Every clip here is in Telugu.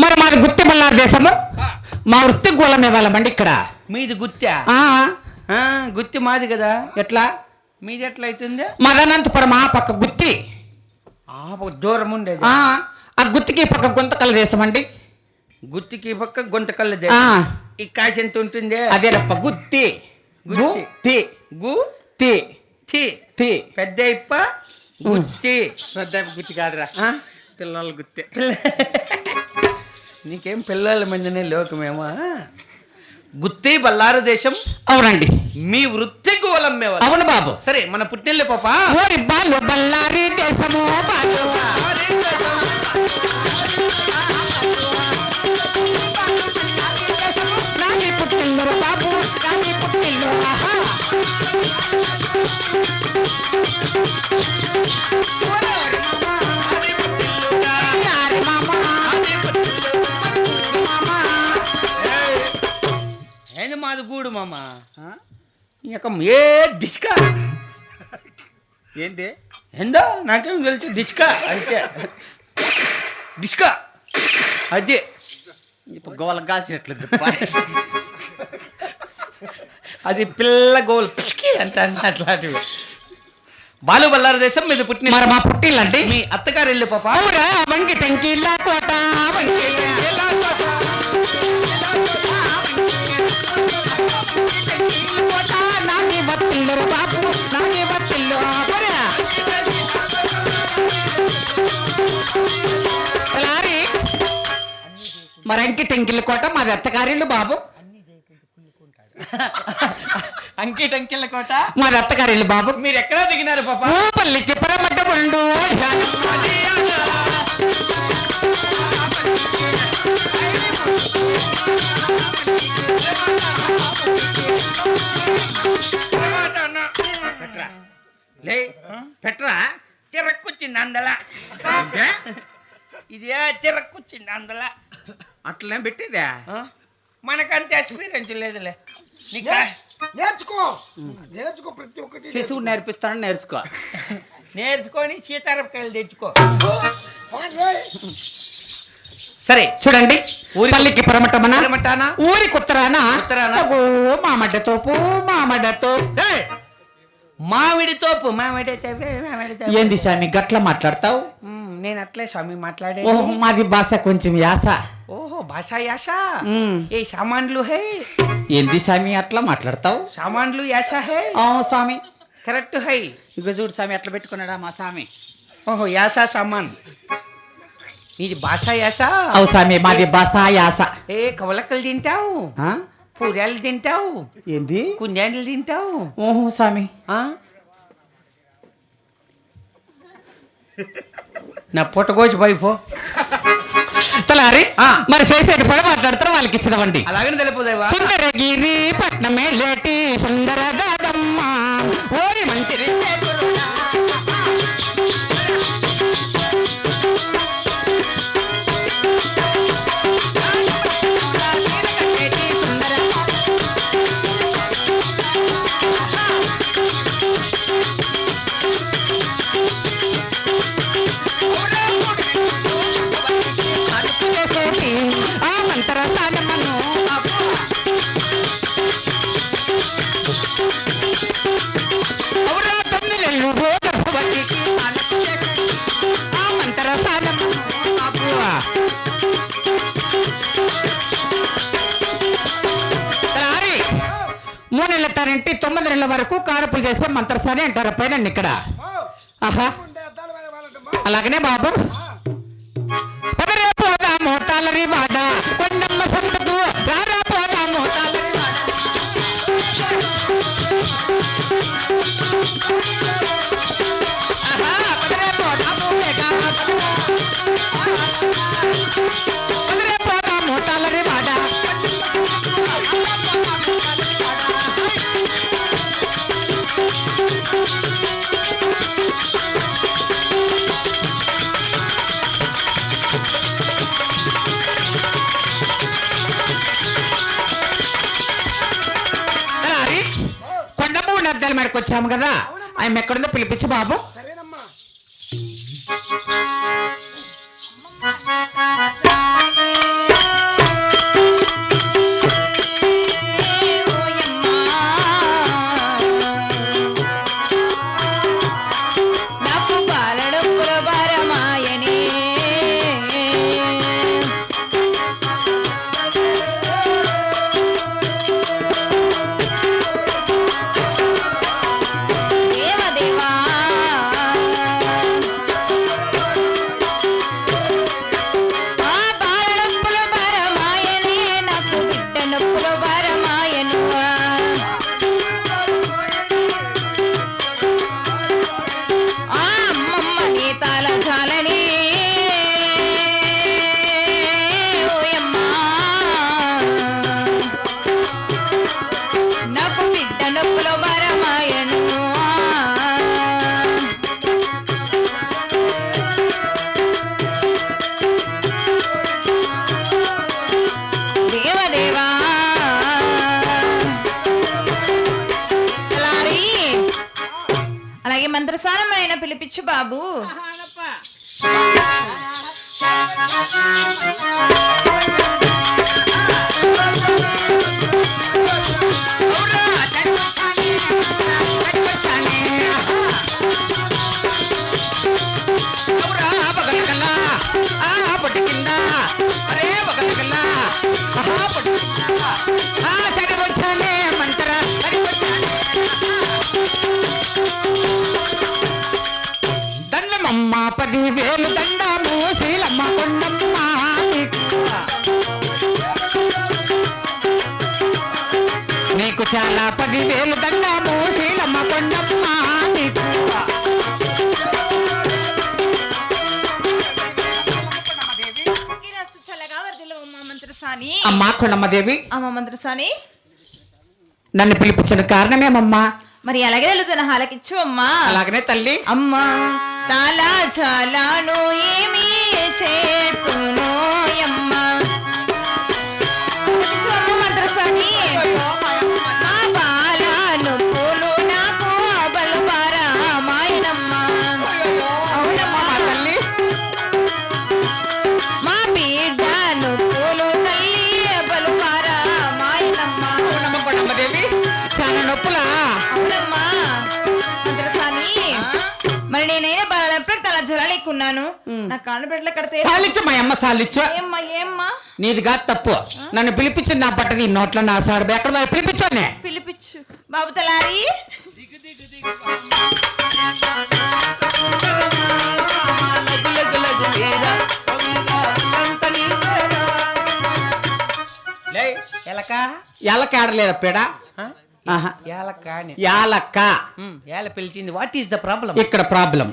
మరి మాది గుత్తి బల్లారు దేశము. మా వృత్తి గోళం ఇవ్వాలమండి ఇక్కడ. మీది గుత్తా గుత్తి మాది కదా. ఎట్లా? మీది ఎట్లా అవుతుంది మదనంతపురం ఆ పక్క గుత్తి. ఆ, ఒక దూరం ఉండేది. ఆ గుత్తికి పక్క గుంతకల దేశం అండి గుత్తికి పక్క గుంతకల్ల ఆ, ఈ కాశ ఎంత ఉంటుంది? అదేనప్ప గుత్తి. గుత్తి. గుత్తి. గు? తి. తి. పెద్ద ఇప్ప గుత్తి. పెద్ద గుత్తి కాదురా? పిల్లల గుత్తి. నీకేం పిల్లల మందినే లోకమేమో గుత్తి బల్లారు దేశం అవునండి. మీ వృత్తి గోలమ్మేవారు అవును బాబు. సరే మన పుట్టిల్లు పాప. బల్లారి దేశము ఏంది గూడు మామ ఇక ఏ డిస్కా ఏంది? ఎందా నాకేం తెలుసు. డిస్కా అంతే డిస్కా అదే. ఇప్పుడు గోల కాసినట్లేదు. అది పిల్ల గోల్ పిచ్కి అంటే అట్లాంటివి. బాలు బల్లారు దేశం మీద పుట్టిన మరి మా పుట్టిల్లండి? మీ అత్తగారు వెళ్ళి పాప. టెంకిలా కోట. మరి అంకి టెంకిల్ కోట మాది అత్తగారిల్లు బాబు. అంకి టంకిల కోట? మాది అత్తగారిల్లు బాబు. మీరు ఎక్కడ దిగినారు పాప? పల్లికి పరమడ్డ ఉండు. పెట్రా. లే పెట్రా. తిరక్కొచ్చింది అందల. ఇది తిరక్కొచ్చింది అందల. అట్లనే పెట్టేదా? మనకంత ఎక్స్పీరియన్స్ లేదులే. నీకు నేర్చుకో. నేర్చుకో ప్రతి ఒక్కటి శిశువు నేర్పిస్తానని నేర్చుకో. నేర్చుకొని సీతారపకాయలు తెచ్చుకో. సరే చూడండి. ఊరి పల్లికి పరమటమన? పరమటానా? ఊరి కుత్తరాన? ఉత్తరాన? అగో మామడ్డ తోపు మామడ్డ తోపు! మామిడి తోపు మామిడి తోపు మామిడి తోపు. ఏంది సామి గట్ల మాట్లాడతావు? నేను అట్లే స్వామి మాట్లాడే ఓహో మాది భాష కొంచెం యాస. ఓహో భాషా యాస. ఏ సామాన్లు హే? ఏంది సామి అట్లా మాట్లాడతావు? సామాన్లు యాస హే? స్వామి. Correct high. ఇక చూడు స్వామి ఎట్లా పెట్టుకున్నాడా మా స్వామి? ఓహో యాస సామాన్. ఇది భాష యాస? అవు స్వామి మాది భాష యాస. ఏ కవలక్కలు తింటావు? పూర్యాలు తింటావు? ఏంది? కుంజాన్లు తింటావు? ఓహో స్వామి. ఆ? నా పుట్టగోచి పైపో తలారి. మరి చేసేది పడ మాట్లాడతారు వాళ్ళకి ఇచ్చినవండి అలాగని తెలిపోదేవా సుందరగిరి పట్నమే లేటి సుందర నెలల వరకు కారపులు చేసే మంత్రసాని అంటారు. పైన ఇక్కడ. ఆహా. అలాగనే బాబు. తాళరి వచ్చాము కదా. ఆయన ఎక్కడుందో పిలిపించు బాబు. మంత్రసారమైన పిలిపించు బాబు. దండమమ్మ పదివేలు దండము శ్రీలమ్మ కొండమ్మ నీకు. నీకు చాలా పదివేలు దండము శ్రీలమ్మ కొండమ్మ అమ్మ కొండమ్మదేవి. అమ్మ మంత్రసాని. నన్ను పిలిపించిన కారణమేమమ్మా? మరి అలాగే వెళ్తున్న హాలకిచ్చు అమ్మా. అలాగనే తల్లి. అమ్మా. తాలా చాలాను ఏమి చేతును నేనైనా బాలప్పుడు తల జ్వరాలు ఎక్కున్నాను నా కాను బిడ్డలు కడితే సాలిచ్చు మా అమ్మ సాలిచ్చు. ఏమ్మా ఏమ్మా? నీదిగా తప్పు. నన్ను పిలిపించిన నా పట్ట నీ నోట్లో నా సాడు ఎక్కడ పిలిపించానే. పిలిపించు. బాబు తలారి. లే ఎలక? ఎలకాడలేదా పేడ. ఎలక యాలక్క ఏల పిలిచింది. వాట్ ఈస్ ద ప్రాబ్లం ఇక్కడ ప్రాబ్లం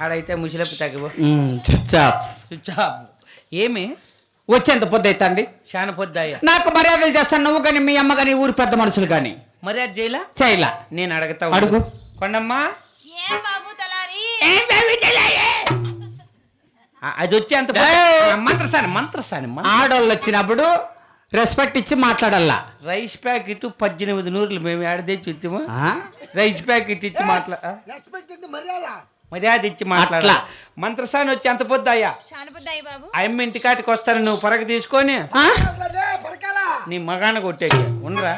ఆడైతే ముసిలపు తగ్గవు ఏమి? వచ్చేంత పొద్దు అవుతుంది శాన పొద్దాయ నాకు మర్యాదలు చేస్తాను నువ్వు కానీ మీ అమ్మ కానీ ఊరి పెద్ద మనుషులు కానీ మరి అది చేయలా? చేయలా. నేను అడగతా అడుగు. కొండమ్మా. ఏం బాబు తలారి ఆ, అది వచ్చి అంత మంత్రసాని మంత్రసాని మంత్ర- ఆడోళ్ళు వచ్చినప్పుడు రెస్పెక్ట్ ఇచ్చి మాట్లాడాలా రైస్ ప్యాకెట్ పద్దెనిమిది నూరులు మేము ఆడ తెచ్చి ఇచ్చాము ఆ? రైస్ ప్యాకెట్ ఇచ్చి మాట్లా ఆ? రెస్పెక్ట్ అంటే మర్యాద. మర్యాద ఇచ్చి మాట్లాడాల. మంత్రసాని వచ్చి అంత పొద్దాయా చానపద్దాయి బాబు. అమ్మ ఇంటికాటికి వస్తాను నువ్వు పరగ తీసుకొని నీ మగాన కొట్టేకి. ఉండరా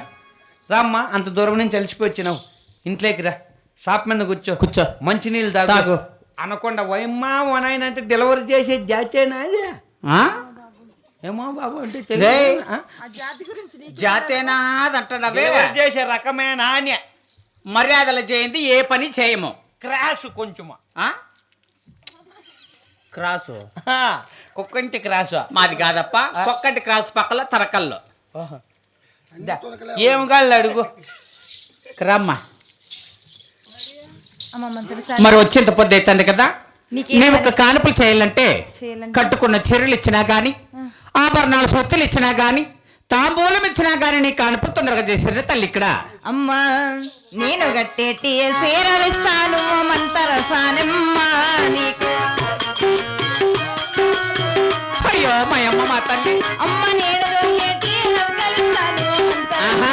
రామ్మా అంత దూరం నుంచి వచ్చినావు. ఇంట్లోకి రా. షాప్ మీద కూర్చో. కూర్చో. మంచినీళ్ళు తాగు. తాగు. అనకుండా వయమ్మా వనాయన అంటే డెలివరీ చేసే జాతేనా? ఏమో బాబు అంటే? జాతేనా చేసే రకమైన అని మర్యాదలు చేయింది ఏ పని చేయము. క్రాష్ కొంచెం ఆ? క్రాసు? కుక్కంటి క్రాష్ మాది కాదప్ప. ఒక్కటి క్రాస్ పక్కల తరకల్లో. ఏం కాళ్ళు అడుగు. రమ్మా. మరి వచ్చేంత పొద్దు అవుతుంది కదా? నీకేం నీవు ఒక కానుపులు చేయాలంటే? కట్టుకున్న చీరలు ఇచ్చినా గాని ఆభరణాలు సొత్తులు ఇచ్చినా గాని తాంబూలం ఇచ్చినా గాని నీకు అనుపు తొందరగా చేసిన తల్లి ఇక్కడ. అమ్మా నేను అయ్యో మా అమ్మ మా తల్లి. అమ్మ నేను ఆహా